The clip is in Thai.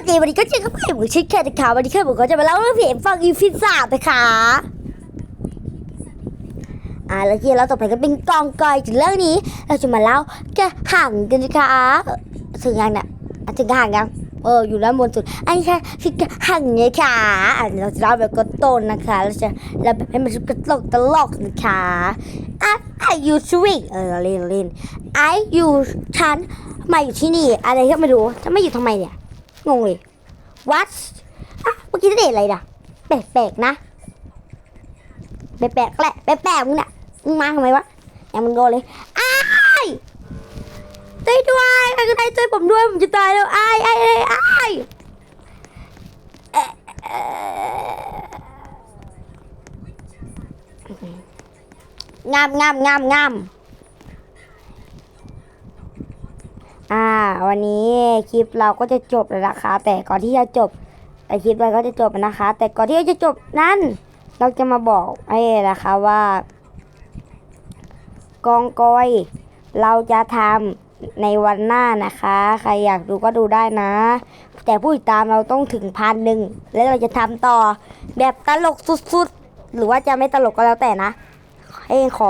วัสดีวันนี้ก็เจอกับไข่หมูชิคแคทนะคะวันนี้ไข่หมูก็จะมาเล่าเรื่องเพลงฟังอีฟิซ่านะคะอ่าแล้วที่เราต่อไปก็เป็นกองกอยถึงเรื่องนี้ เราจะมาเล่ากระหังกันนะคะถึงยังเนี่ยถึงกระหังยังเอออยู่ด้านบนสุดอันนี้ค่ะคือกระหังไงค่ะอะเราจะเล่าแบบกระต้นนะคะเราจะเล่าให้มันกระตลกตลกนะคะอะ I you swing เออเราเล่นเราเล่น I you ฉันมาอยู่ที่นี่อะไรก็ไม่รู้จะไม่อยู่ทำไมเนี่ย งงเลย what อะเมื่อกี้จะเดทอะไรนะแปลกๆนะแปลกๆแหละแปลกๆมึงเนี่ยมึงมาทำไมวะอย่ามึงโดนเลยอ้ายช่วยด้วยใครก็ได้ช่วยผมด้วยผมจะตายแล้วอ้ายอ้ายอ้ายอ้ายงามงามงามงาม อ่า วันนี้คลิปเราก็จะจบแล้วนะคะ แต่ก่อนที่จะจบแต่คลิปเราก็จะจบนะคะ แต่ก่อนที่จะจบนั้น เราจะมาบอกให้นะคะว่า กองกอย เราจะทำในวันหน้านะคะ ใครอยากดูก็ดูได้นะ แต่ผู้ติดตามเราต้องถึงพันหนึ่งแล้วเราจะทำต่อแบบตลกสุดๆ หรือว่าจะไม่ตลกก็แล้วแต่นะให้ขอ